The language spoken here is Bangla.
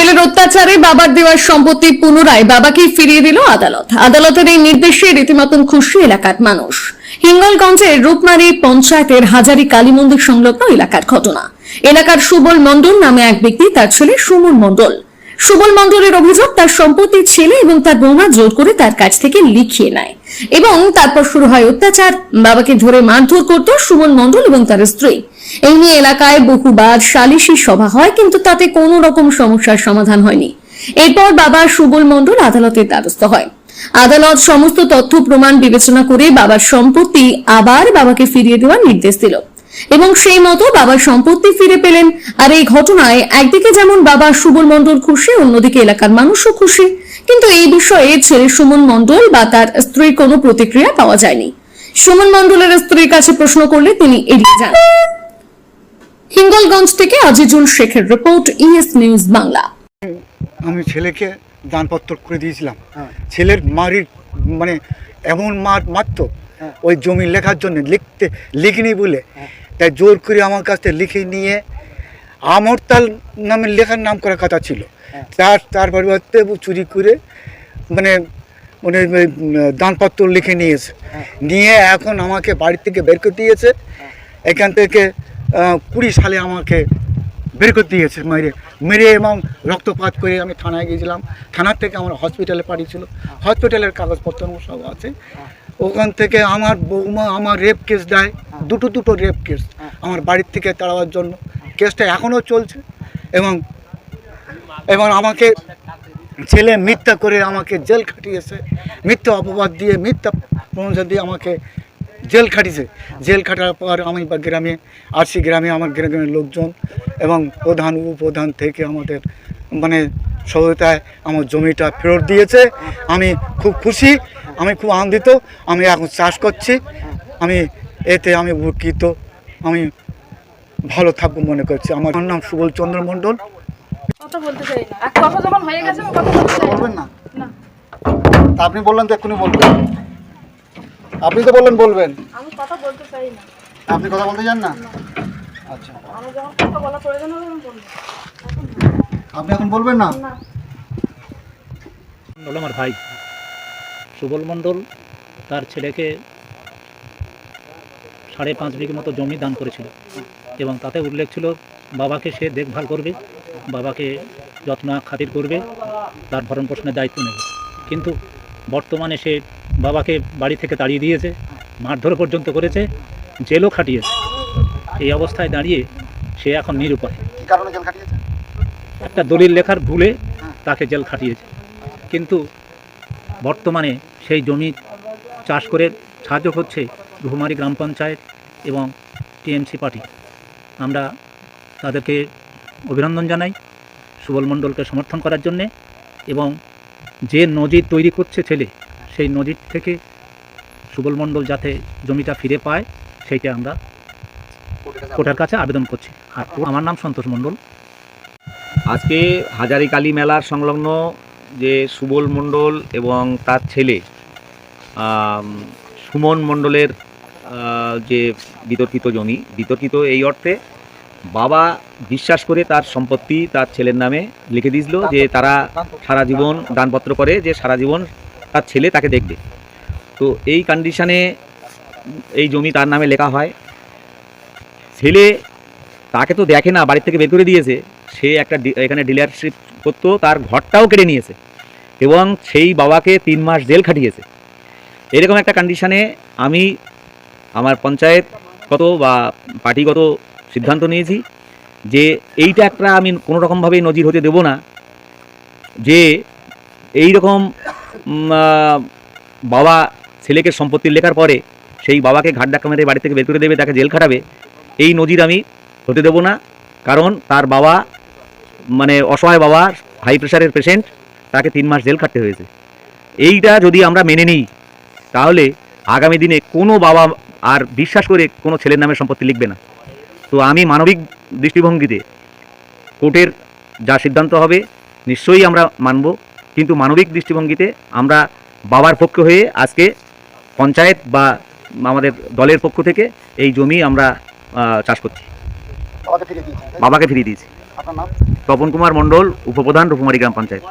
ছেলের অত্যাচারে বাবার দেওয়ার সম্পত্তি পুনরায় বাবাকে ফিরিয়ে দিল আদালত। আদালতের এই নির্দেশে রীতিমতন খুশি এলাকার মানুষ। হিঙ্গলগঞ্জের রূপনারী পঞ্চায়েতের হাজারি কালী মন্দির সংলগ্ন এলাকার ঘটনা। এলাকার সুবল মন্ডল নামে এক ব্যক্তি, তার ছেলে সুমন মণ্ডল। সুবল মণ্ডলের অভিযোগ, তার সম্পত্তির ছেলে এবং তার বৌমা জোর করে তার কাছ থেকে লিখিয়ে নেয়। এবং তারপর শুরু হয় অত্যাচার, বাবাকে ধরে মারধর করত সুমন মণ্ডল এবং তার স্ত্রী। এই নিয়ে এলাকায় বহুবার সালিশি সভা হয়, কিন্তু তাতে কোনো রকম সমস্যার সমাধান হয়নি। এরপর বাবা সুবল মণ্ডল আদালতের দ্বারস্থ হয়। আদালত সমস্ত তথ্য, প্রমাণ, বিবেচনা করে বাবার সম্পত্তি আবার বাবাকে ফিরিয়ে দেওয়ার নির্দেশ দিল। এবং সেই মতো বাবার সম্পত্তি ফিরে পেলেন। আর এই ঘটনায় একদিকে যেমন বাবা সুবল মণ্ডল খুশি অন্যদিকে এলাকার মানুষও খুশি। কিন্তু এই বিষয়ে ছেলে সুমন মণ্ডল বা তার স্ত্রীর কোনো প্রতিক্রিয়া পাওয়া যায়নি। সুমন মণ্ডলের স্ত্রীর কাছে প্রশ্ন করলে তিনি এড়িয়ে যান। হিঙ্গলগঞ্জ থেকে আজিজুল শেখের রিপোর্ট ইএস নিউজ বাংলা। আমি ছেলেকে দানপত্র করে দিয়েছিলাম। ছেলের মারির মানে এমন মার মারতো ওই জমি লেখার জন্য লিখতে লিখিনি বলে। তাই জোর করে আমার কাছ থেকে লিখে নিয়ে আমর তাল নামে লেখার নাম করার কথা ছিল। তার তার পরিবর্তে চুরি করে মানে মানে দানপত্র লিখে নিয়েছে। নিয়ে এখন আমাকে বাড়ি থেকে বের করে দিয়েছে। এখান থেকে কুড়ি সালে আমাকে বের করে দিয়েছে মেরে। মেরে এবং রক্তপাত করে আমি থানায় গিয়েছিলাম। থানার থেকে আমার হসপিটালে পাঠিয়েছিল। হসপিটালের কাগজপত্র সব আছে। ওখান থেকে আমার বৌমা আমার রেপ কেস দেয়। দুটো দুটো রেপ কেস আমার বাড়ির থেকে তাড়াবার জন্য। কেসটা এখনও চলছে এবং এবং আমাকে ছেলে মিথ্যা করে আমাকে জেল খাটিয়েছে। মিথ্যা অপবাদ দিয়ে মিথ্যা প্রমোশন দিয়ে আমাকে জেল খাটিয়েছে। জেল খাটার পর আমি বা গ্রামে আরসি গ্রামে আমার গ্রামের লোকজন এবং প্রধান উপপ্রধান থেকে আমাদের মানে সহায়তায় আমার জমিটা ফেরত দিয়েছে। আমি খুব খুশি আমি খুব আনন্দিত আমি এখন চাষ করছি আমি এতে আমি উপকৃত আমি ভালো থাকব মনে করছি। আমার নাম সুবল চন্দ্র মণ্ডল। কথা বলতে চাই না। কথা যখন হয়ে গেছে কথা বলতে চাই বলবেন না? না। তা আপনি বললেন তো এক্ষুনি বলবেন। আপনি তো বললেন বলবেন। আমি কথা বলতে চাই না। আপনি কথা বলতে চান না? আচ্ছা। আমার যখন কথা বলা প্রয়োজন হবে আমি বলব। আপনি এখন বলবেন না? হলো আমার ভাই। সুবল মণ্ডল তার ছেলেকে সাড়ে পাঁচ বিঘে মতো জমি দান করেছিল এবং তাতে উল্লেখ ছিল বাবাকে সে দেখভাল করবে বাবাকে যত্ন খাতির করবে তার ভরণ পোষণের দায়িত্ব নেবে। কিন্তু বর্তমানে সে বাবাকে বাড়ি থেকে তাড়িয়ে দিয়েছে মারধর পর্যন্ত করেছে জেলও খাটিয়েছে। এই অবস্থায় দাঁড়িয়ে সে এখন নিরুপায়। একটা দলিল লেখার ভুলে তাকে জেল খাটিয়েছে। কিন্তু বর্তমানে সেই জমি চাষ করে সাহায্য করছে ঘুমারি গ্রাম পঞ্চায়েত এবং টিএমসি পার্টি। আমরা তাদেরকে অভিনন্দন জানাই সুবল মণ্ডলকে সমর্থন করার জন্যে এবং যে নজির তৈরি করছে ছেলে, সেই নজির থেকে সুবল মণ্ডল যাতে জমিটা ফিরে পায়, সেইটা আমরা কোটার কাছে আবেদন করছি। আর আমার নাম সন্তোষ মণ্ডল। আজকে হাজারি কালী মেলার সংলগ্ন যে সুবল মণ্ডল এবং তার ছেলে সুমন মণ্ডলের যে বিতর্কিত জমি বিতর্কিত এই অর্থে বাবা বিশ্বাস করে তার সম্পত্তি তার ছেলের নামে লিখে দিয়েছিল যে তারা সারা জীবন দানপত্র করে যে সারা জীবন তার ছেলে তাকে দেখবে। তো এই কন্ডিশনে এই জমি তার নামে লেখা হয়। ছেলে তাকে তো দেখে না বাড়ির থেকে বের করে দিয়েছে। সে একটা ডি- এখানে ডিলারশিপ করতো তার ঘরটাও কেড়ে নিয়েছে এবং সেই বাবাকে তিন মাস জেল খাটিয়েছে। এরকম একটা কন্ডিশনে আমি আমার পঞ্চায়েতগত বা পার্টিগত সিদ্ধান্ত নিয়েছি যে এইটা একটা আমি কোনো রকমভাবেই নজির হতে দেব না, যে এই রকম বাবা ছেলেকে সম্পত্তি লেখার পরে সেই বাবাকে ঘাট ধাক্কা মেরে বাড়ি থেকে বের করে দেবে, তাকে জেল খাটাবে, এই নজির আমি হতে দেব না। কারণ তার বাবা মানে অসহায় বাবা হাই প্রেশারের পেশেন্ট তাকে তিন মাস জেল খাটতে হয়েছে। এইটা যদি আমরা মেনে নিই তাহলে আগামী দিনে কোনো বাবা আর বিশ্বাস করে কোনো ছেলের নামে সম্পত্তি লিখবে না। তো আমি মানবিক দৃষ্টিভঙ্গিতে কোর্টের যা সিদ্ধান্ত হবে নিশ্চয়ই আমরা মানব কিন্তু মানবিক দৃষ্টিভঙ্গিতে আমরা বাবার পক্ষ হয়ে আজকে পঞ্চায়েত বা আমাদের দলের পক্ষ থেকে এই জমি আমরা চাষ করছি। বাবাকে ফিরিয়ে দিয়েছি। তপন কুমার মণ্ডল উপপ্রধান রূপমারি গ্রাম পঞ্চায়েত।